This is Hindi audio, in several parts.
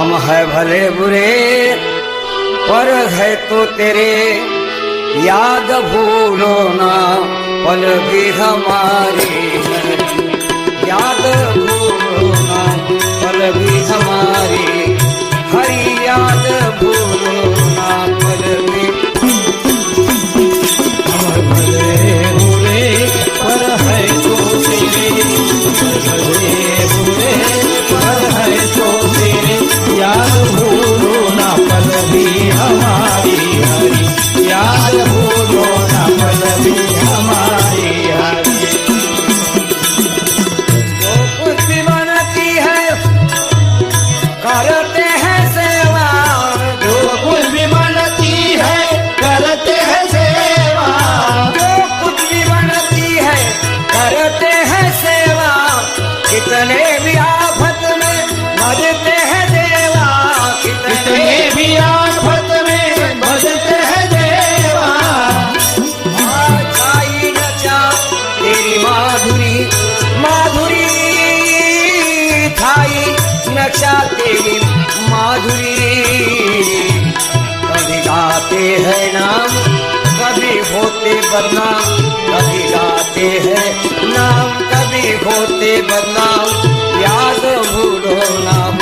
हम है भले बुरे, पर है तो तेरे। याद भूलो ना, पल भी हमारी है। भजते हैं देवा कितने माधुरी माधुरी थाई न जा माधुरी। कभी गाते हैं नाम कभी होते बदनाम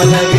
Mala